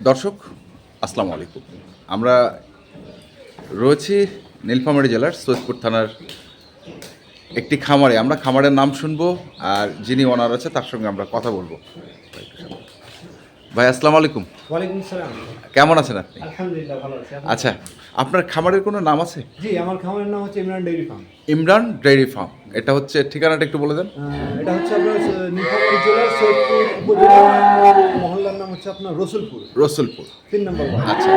দর্শক, আসসালামু আলাইকুম। আমরা রয়েছি নীলফামারী জেলার সৈয়দপুর থানার একটি খামারে। আমরা খামারের নাম শুনব আর যিনি ওনার আছে, তার সঙ্গে আমরা কথা বলব। ভাই আসসালামু আলাইকুম। ওয়ালাইকুম সালাম। কেমন আছেন আপনি? আলহামদুলিল্লাহ ভালো আছি। আচ্ছা আপনার খামারের কোনো নাম আছে? জি আমার খামারের নাম হচ্ছে Imran dairy farm. Imran dairy farm. এটা হচ্ছে ঠিকানাটা একটু বলে দেন। এটা হচ্ছে আপনার নীলফামারী জেলার সৈয়দপুর উপজেলার মহল্লার নাম হচ্ছে আপনার রসুলপুর। রসুলপুর। তিন নম্বর আচ্ছা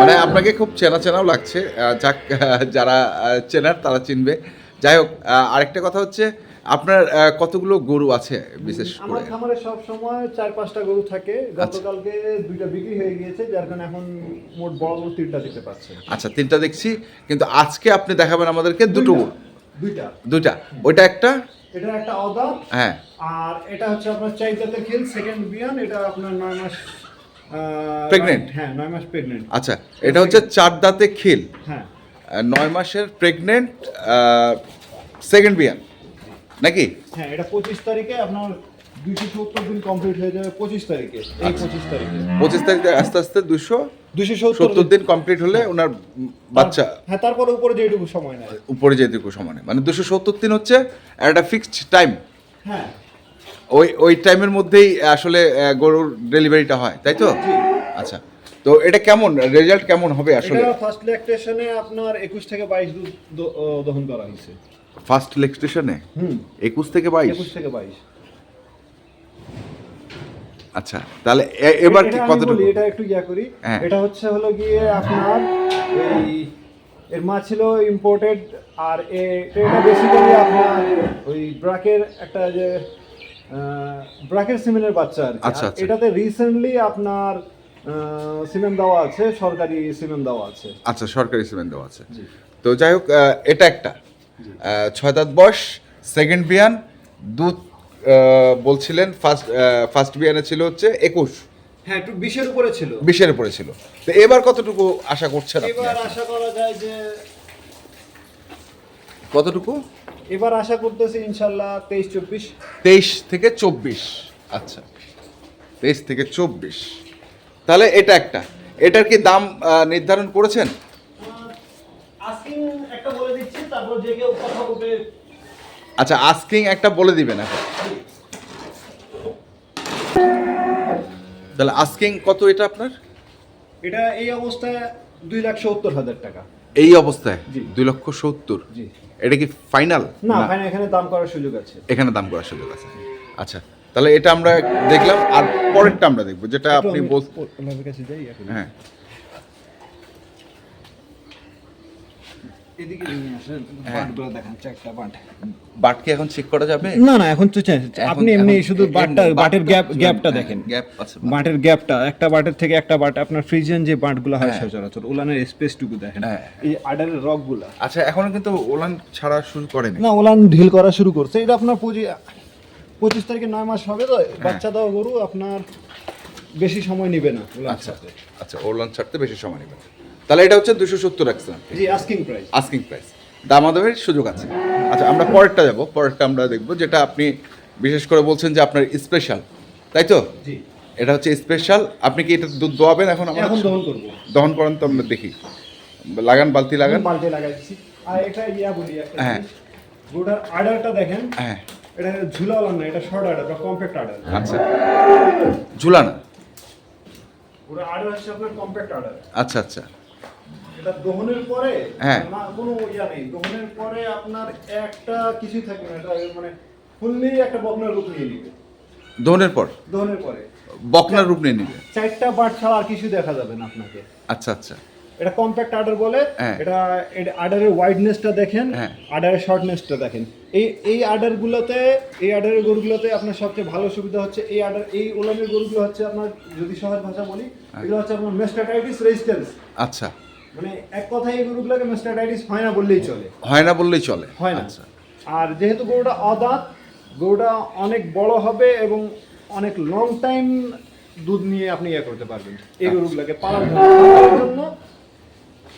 মানে আপনাকে খুব চেনা চেনাও লাগছে। যাক যারা চেনার তারা চিনবে। যাই হোক আরেকটা কথা হচ্ছে আপনার কতগুলো গরু আছে বিশেষ আমার খামারে সব সময় চার পাঁচটা গরু থাকে। গতকালকে দুইটা বিক্রি হয়ে গিয়েছে যার কারণে এখন মোট বড় গরু তিনটা দিতে পারছে আচ্ছা তিনটা দেখছি কিন্তু আজকে আপনি দেখাবেন আমাদেরকে দুটো গরু। দুইটা। দুইটা। ওইটা একটা? এটা একটা অদা হ্যাঁ। আর এটা হচ্ছে আপনার চাইতাতে খিল সেকেন্ড বিয়ান। এটা আপনার নয় মাস Pregnant? হ্যাঁ নয় মাস প্রেগনেন্ট আচ্ছা এটা হচ্ছে চার দাঁতে খিল। হ্যাঁ। নয় মাসের প্রেগনেন্ট সেকেন্ড বিয়ান। নাকি? হ্যাঁ এটা পঁচিশ তারিখে আপনার দুইশো সত্তর দিন কমপ্লিট হয়ে যাবে পঁচিশ তারিখে এই আচ্ছা। পঁচিশ তারিখে। পঁচিশ তারিখে আস্তে আস্তে দুশো দুইশো সত্তর দিন। কমপ্লিট হলে ওনার বাচ্চা। হ্যাঁ তারপরে উপরে যেটুকু সময় নেয়। উপরে যেটুকু সমানে মানে দুশো সত্তর দিন হচ্ছে একটা ফিক্সড টাইম হ্যাঁ। ওই ওই টাইমের মধ্যেই আসলে গরুর ডেলিভারিটা হয় তাই তো? আচ্ছা। তো এটা কেমন? রেজাল্ট কেমন হবে আসলে? ফার্স্ট ল্যাকটেশনে আপনার একুশ থেকে বাইশ দুধ দহন করা হয়েছে। ফার্স্ট লেগ স্টেশনে হুম। একুশ থেকে বাইশ? একুশ থেকে বাইশ। আচ্ছা তাহলে এবার কি কতটুকু? এটা একটু ইয়া করি। হ্যাঁ। এটা হচ্ছে হলো গিয়ে আপনার এই এর মা ছিল ইম্পোর্টেড আর এটা বেসিক্যালি আপনার ওই ব্রাকের একটা যে ব্রাকের সিমেন্টের বাচ্চা আর। আচ্ছা, আচ্ছা। এটাতে রিসেন্টলি আপনার সিমেন্ট দেওয়া আছে সরকারি সিমেন্ট দেওয়া আছে। আচ্ছা সরকারি সিমেন্ট দেওয়া আছে। তো যাই হোক এটা একটা। ছয় দাঁত বয়স সেকেন্ড বিয়ান দুধ বলছিলেন ফার্স্ট ফার্স্ট বিয়ানে ছিল হচ্ছে একুশ। হ্যাঁ একটু বিশের উপরে ছিল। বিশের উপরে ছিল। তো এবার কতটুকু আশা করছেন এবার আশা করা যায় যে কতটুকু? এবার আশা করতেছি ইনশাল্লাহ তেইশ চব্বিশ। তেইশ থেকে চব্বিশ। আচ্ছা তেইশ থেকে চব্বিশ। তাহলে এটা একটা। এটার কি দাম নির্ধারণ করেছেন? আজকিং একটা বলে দিচ্ছি তারপর যে কেউ কথা বলবে। আচ্ছা আস্কিং একটা বলে দিবেন এখন। তাহলে আস্কিং কত এটা আপনার? এটা এই অবস্থায় দুই লাখ সত্তর হাজার টাকা। এই অবস্থায়? দুই লক্ষ সত্তর? জি। এটা কি ফাইনাল না এখানে দাম করার সুযোগ আছে। এখানে দাম করার সুযোগ আছে। আচ্ছা তাহলে এটা আমরা দেখলাম আর পরেরটা আমরা দেখব যেটা আপনি বল ওনার কাছে যাই এখন। হ্যাঁ। হ্যাঁ। বাটগুলো দেখান চারটা বাট। বাট কি এখন চেক করা যাবে? না না এখন তো আপনি এমনি শুধু বাটটা বাটের গ্যাপ গ্যাপটা হ্যাঁ, দেখেন। গ্যাপ আছে বাটের। গ্যাপটা একটা বাটের থেকে একটা বাট আপনার ফ্রিজিয়ান যে বাটগুলো হয় হ্যাঁ। সচরাচর ওলানের স্পেসটুকু দেখেন। হ্যাঁ। এই আডারের রকগুলা আচ্ছা এখনও কিন্তু ওলান ছাড়া শুরু করেনি। না ওলান ঢিল করা শুরু করছে। এটা আপনার পঁচিশ পঁচিশ তারিখে নয় মাস হবে তো? বাচ্চা দেওয়া গরু আপনার বেশি সময় নেবে না আচ্ছা আচ্ছা ওলান ছাড়তে বেশি সময় নেবে না। তাহলে এটা হচ্ছে দুশো সত্তর আপনি আস্কিং প্রাইস আস্কিং প্রাইস দামাদামের সুযোগ আছে। আচ্ছা আমরা পরেরটা যাব। পরেরটা আমরা দেখব যেটা আপনি বিশেষ করে বলছেন যে আপনার স্পেশাল তাই তো? এটা হচ্ছে স্পেশাল আপনি কি এটা দুধ দোয়াবেন এখন আমরা এখন দহন করব। দহন করেন তো আমরা দেখি। লাগান বালতি লাগান। লাগাইছি আর এটা ইয়া বলি হ্যাঁ। আডারটা দেখেন। হ্যাঁ। এটা ঝুলাওয়ালা না এটা শর্ট বা কম্প্যাক্ট আচ্ছা। ঝুলানা। হচ্ছে আপনার কম্প্যাক্ট আচ্ছা আচ্ছা। এটা দহনের পরে হ্যাঁ। না কোনো ইয়া নেই। দহনের পরে আপনার একটা কিছুই থাকবে না। এটা মানে ফুললি একটা বকনার রূপ নিয়ে নিবে। দহনের পর? দহনের পরে। বকনার রূপ নিয়ে নিবে? চারটা বাট ছাড়া আর কিছু দেখা যাবে না আপনাকে। আচ্ছা আচ্ছা। এটা কম্প্যাক্ট আডার বলে। হ্যাঁ। এটা আডারের ওয়াইডনেসটা দেখেন। হ্যাঁ। আডারের শর্টনেসটা দেখেন। এই এই আডারগুলোতে এই আডারের গরুগুলোতে আপনার সবচেয়ে ভালো সুবিধা হচ্ছে এই আডার এই ওলানের গরুগুলো হচ্ছে আপনার যদি সহজ ভাষা বলি এগুলো হচ্ছে আপনার মেস্টাটাইটিস রেজিস্ট্যান্স আচ্ছা। মানে এক কথায় এই গরুগুলোকে মেস্টাটাইটিস হয় না বললেই চলে। হয় না বললেই চলে। হয় না। আচ্ছা। আর যেহেতু গরুটা অদাঁত গরুটা অনেক বড় হবে এবং অনেক লং টাইম দুধ নিয়ে আপনি ইয়ে করতে পারবেন। এই গরুগুলোকে পালার জন্য।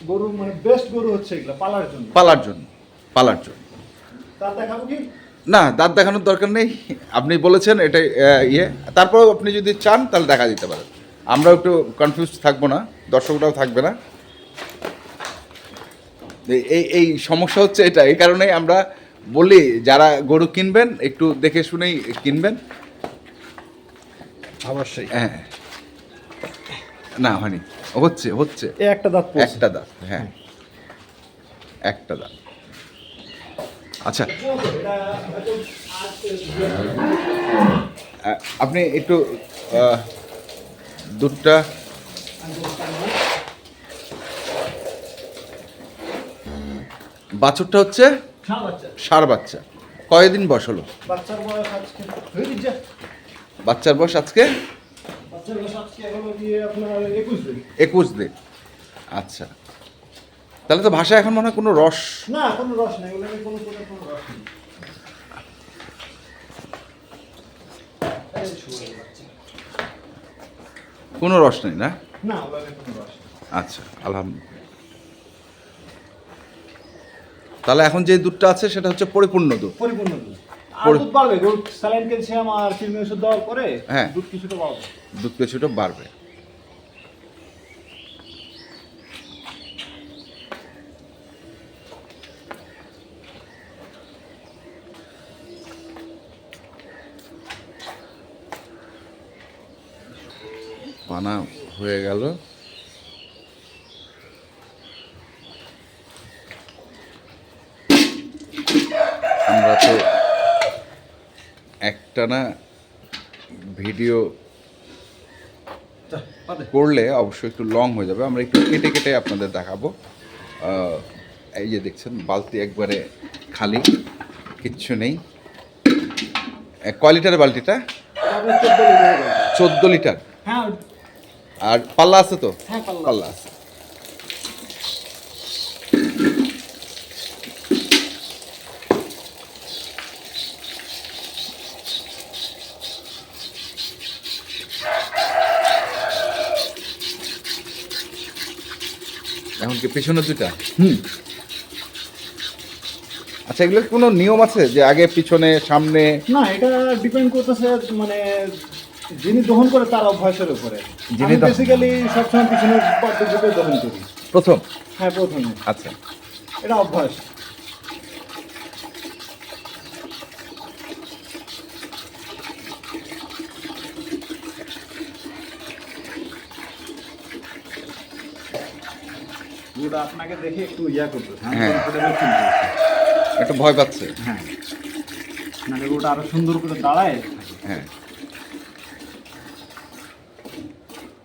গরু মানে বেস্ট গরু হচ্ছে এগুলো পালার জন্য। পালার জন্য। পালার জন্য। তার দেখাবো কি? না দাঁত দেখানোর দরকার নেই। আপনি বলেছেন এটাই আহ, ইয়ে। তারপরেও আপনি যদি চান তাহলে দেখা দিতে পারেন আমরাও একটু কনফিউজ থাকব না দর্শকরাও থাকবে না। এই- এই সমস্যা হচ্ছে এটা। এই কারণেই আমরা বলি যারা গরু কিনবেন একটু দেখে শুনেই কিনবেন। অবশ্যই। হ্যাঁ। না হয়নি। হচ্ছে হচ্ছে। একটা দাঁত একটা দাঁত হ্যাঁ। একটা দাঁত। আচ্ছা। আপনি একটু দুধটা বাছুরটা হচ্ছে। সার বাচ্চা। কয়দিন বয়স হলো? বাচ্চার বয়স আজকে একুশ দিন। আচ্ছা। তাহলে তো ভাষা এখন মনে হয় কোনো রস না কোনো রস নেই। কোনো রস নেই। কোনো রস নেই না? আচ্ছা আলহামদুলিল্লাহ। তাহলে এখন যে দুধটা আছে সেটা হচ্ছে পরিপূর্ণ দুধ। পরিপূর্ণ দুধ। আর দুধ বাড়বে গরু স্যালাইন ক্যালসিয়াম আর কৃমি ওষুধ দেওয়ার পরে হ্যাঁ। দুধ কিছুটা বাড়বে। দুধ কিছুটা বাড়বে। পানা হয়ে গেল আমরা তো একটানা ভিডিও করলে অবশ্যই একটু লং হয়ে যাবে। আমরা একটু কেটে কেটে আপনাদের দেখাবো। এই যে দেখছেন বালতি একবারে খালি কিচ্ছু নেই। এ, কয় লিটারের বালতিটা? চোদ্দ লিটার লিটার। হ্যাঁ। আর পাল্লা আছে তো? হ্যাঁ পাল্লা আছে। এখন কি পিছনে দুটা হুম। আচ্ছা এগুলোর কোনো নিয়ম আছে যে আগে পিছনে সামনে? না এটা ডিপেন্ড করতেছে মানে যিনি দহন করে তার অভ্যাসের উপরে। যিনি বেসিক্যালি সবসময় পিছনে পদ্ধতিতে দহন করি। প্রথম? হ্যাঁ প্রথমে। আচ্ছা। এটা অভ্যাস। ওটা আপনাকে দেখে একটু ইয়া করতেছে হ্যাঁ। একটু ভয় পাচ্ছে। হ্যাঁ। নাহলে ওটা আরও সুন্দর করে দাঁড়ায়। হ্যাঁ।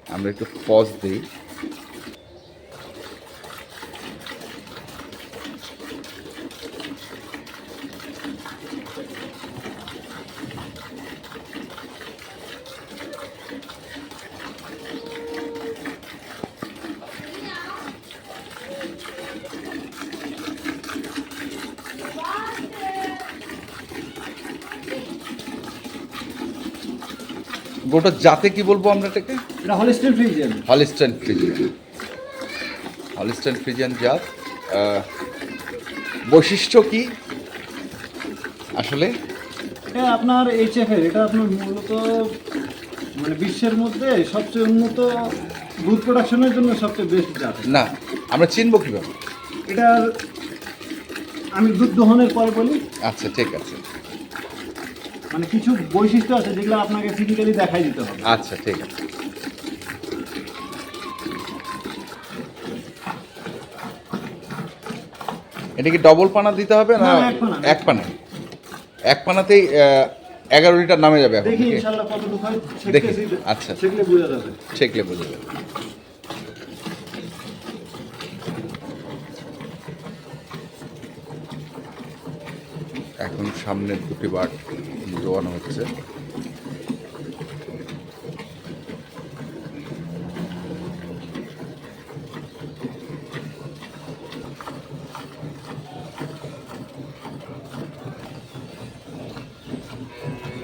আমরা একটু পজ দিই। গোটা জাতে কি বলব আমরা এটাকে? এটা হলিস্টিন ফ্রিজিয়ান হলিস্টাইন ফ্রিজিয়ান জাত। বৈশিষ্ট্য কি? আসলে? এটা আপনার এইচএফ এর এটা আপনার মূলত মানে বিশ্বের মধ্যে সবচেয়ে উন্নত দুধ প্রোডাকশনের জন্য সবচেয়ে বেস্ট জাত। না আমরা চিনবো কীভাবে? এটার আমি দুধ দহনের পরে বলি। আচ্ছা ঠিক আছে। মানে কিছু বৈশিষ্ট্য আছে যেগুলো আপনাকে ফিজিক্যালি দেখাই দিতে হবে। আচ্ছা ঠিক আছে। এটা কি ডবল পানা দিতে হবে না এক পানা। এক পানাতেই এগারো লিটার নামে যাবে এখন দেখি আচ্ছা। ছেঁকলে বোঝা যাবে। এখন সামনের দুটি বাট দোয়ানো হচ্ছে।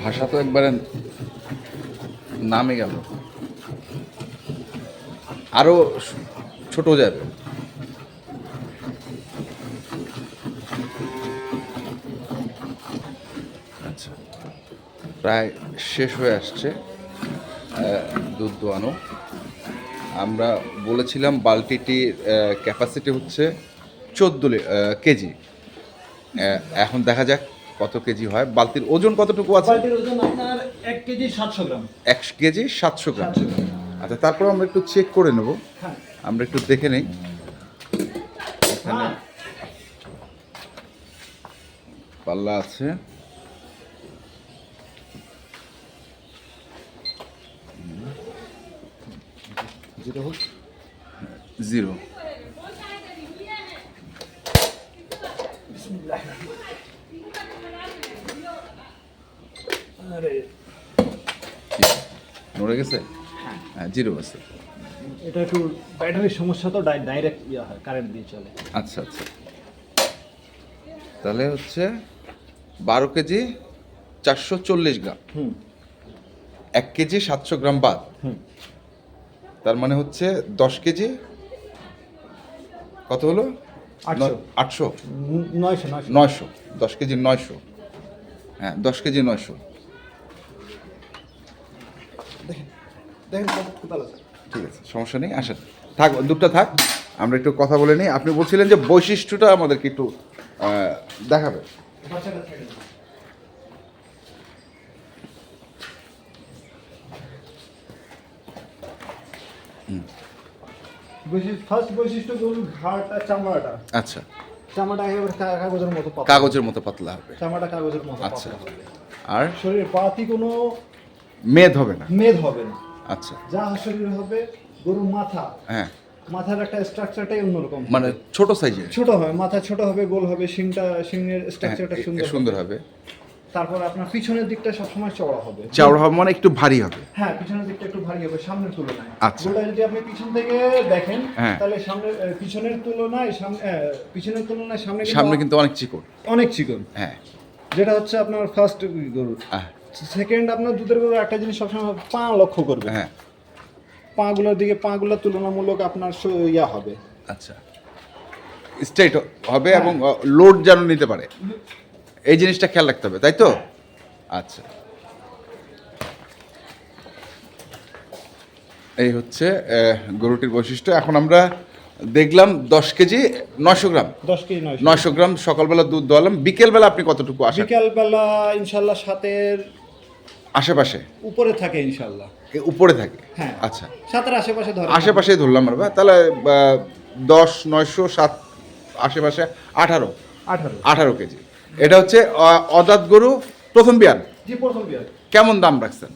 ভাষা তো একবারে নামে গেল। আরও ছোট যাবে। আচ্ছা প্রায় শেষ হয়ে আসছে দুধ দোয়ানো আমরা বলেছিলাম বালতিটির ক্যাপাসিটি হচ্ছে চোদ্দ কেজি। এখন দেখা যাক কত কেজি হয়। বালতির ওজন কতটুকু আছে? বালতির ওজন আপনার এক কেজি সাতশো গ্রাম। এক কেজি 700 গ্রাম। আচ্ছা তারপর আমরা একটু চেক করে নেব। হ্যাঁ। আমরা একটু দেখে নেই। এখানে হ্যাঁ। পাল্লা আছে। যেটা হোক জিরো আরে নড়ে গেছে? হ্যাঁ। জিরো আছে। এটা একটু ব্যাটারির সমস্যা তো ডাইরেক্ট ইয়ে হয় কারেন্ট দিয়ে চলে। আচ্ছা আচ্ছা। তাহলে হচ্ছে বারো কেজি চারশো চল্লিশ গ্রাম। হুম। এক কেজি সাতশো গ্রাম বাদ। হুম। তার মানে হচ্ছে দশ কেজি? কত হলো? আটশো। নয়শো দশ কেজি নয়শো। হ্যাঁ দশ কেজি নয়শো। ঠিক আছে সমস্যা নেই আসেন। থাক দুধটা থাক আমরা একটু কথা বলে নিই। আপনি বলছিলেন যে বৈশিষ্ট্যটা আমাদেরকে একটু দেখাবে বৈশিষ্ট্য ফার্স্ট বৈশিষ্ট্য গরুর ঘাড়টা চামড়াটা। আচ্ছা। চামড়াটা একেবারে কাগজের মতো পাতলা। কাগজের মতো পাতলা হবে। চামড়াটা কাগজের মতো আচ্ছা। আর? শরীরে পাতি কোনো মেদ হবে না? মেদ হবে না। আচ্ছা। যা শরীর হবে গরুর মাথা। হ্যাঁ। মাথার একটা স্ট্রাকচারটাই অন্যরকম মানে ছোট সাইজের ছোট হবে মাথা ছোট হবে গোল হবে শিংটা শিংয়ের স্ট্রাকচারটা হ্যাঁ, সুন্দর সুন্দর হবে। হবে। তারপর আপনার পিছনের দিকটা সবসময় চওড়া হবে। চওড়া হবে মানে একটু ভারী হবে। হ্যাঁ পিছনের দিকটা একটু ভারী হবে সামনের তুলনায়। আচ্ছা। গরুটা যদি আপনি পিছন থেকে দেখেন হ্যাঁ। তাহলে সামনের পিছনের তুলনায় সামনে পিছনের তুলনায় সামনে সামনে কিন্তু অনেক চিকন। অনেক চিকন। হ্যাঁ। যেটা হচ্ছে আপনার ফার্স্ট গরু সেকেন্ড আপনার দুধের গরু একটা জিনিস সবসময় পা লক্ষ্য করবে। হ্যাঁ। পাগুলোর দিকে পাগুলো তুলনামূলক আপনার ইয়া হবে। আচ্ছা। স্ট্রেট হবে এবং লোড যেন নিতে পারে। এই জিনিসটা খেয়াল রাখতে হবে তাই তো? আচ্ছা। এই হচ্ছে গরুটির বৈশিষ্ট্য। এখন আমরা দেখলাম দশ কেজি নয়শো গ্রাম। দশ কেজি নয় নয়শো গ্রাম সকালবেলা দুধ দোয়ালাম বিকেলবেলা আপনি কতটুকু আসেন? বিকালবেলা ইনশাল্লাহ সাতের আশেপাশে? উপরে থাকে ইনশাল্লাহ। উপরে থাকে? হ্যাঁ। আচ্ছা। সাতের আশেপাশে ধরে। আশেপাশেই ধরলাম আমরা। তাহলে দশ নয়শো সাত আশেপাশে আঠারো। আঠারো। আঠারো কেজি। এটা হচ্ছে অজাত গরু প্রথম বিয়ান জি প্রথম বিয়ার। কেমন দাম রাখছেন?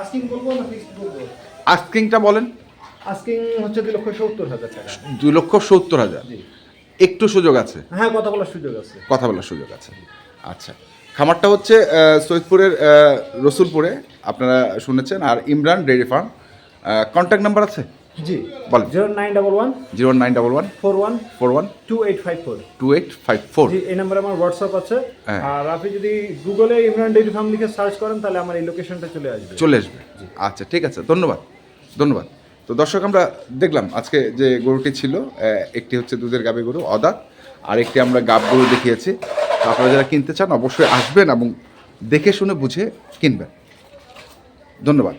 আস্কিং বলব না ফিক্সড বলব? আস্কিংটা বলেন। আস্কিং হচ্ছে দুই লক্ষ সত্তর হাজার টাকা। লক্ষ সত্তর হাজার। জি। একটু সুযোগ আছে? হ্যাঁ কথা বলার সুযোগ আছে। কথা বলার সুযোগ আছে। আচ্ছা। খামারটা হচ্ছে সৈয়দপুরের রসুলপুরে। আপনারা শুনেছেন। আর Imran dairy farm. Contact number আছে? জি। বলেন। Zero nine double one. Zero nine double one. Four one. Four one. Two eight five four. Two eight five four. জি এই নাম্বারে আমার হোয়াটসঅ্যাপ আছে। হ্যাঁ। আর আপনি যদি গুগলে ইমরান ডেইরি ফার্ম লিখে সার্চ করেন তাহলে আমার এই লোকেশনটা চলে আসবে। চলে আসবে। আচ্ছা ঠিক আছে ধন্যবাদ ধন্যবাদ। তো দর্শক আমরা দেখলাম আজকে যে গরুটি ছিল একটি হচ্ছে দুধের গাবে গরু অদাত আর একটি আমরা গাব গরু দেখিয়েছি। তো আপনারা যারা কিনতে চান অবশ্যই আসবেন এবং দেখে শুনে বুঝে কিনবেন। ধন্যবাদ।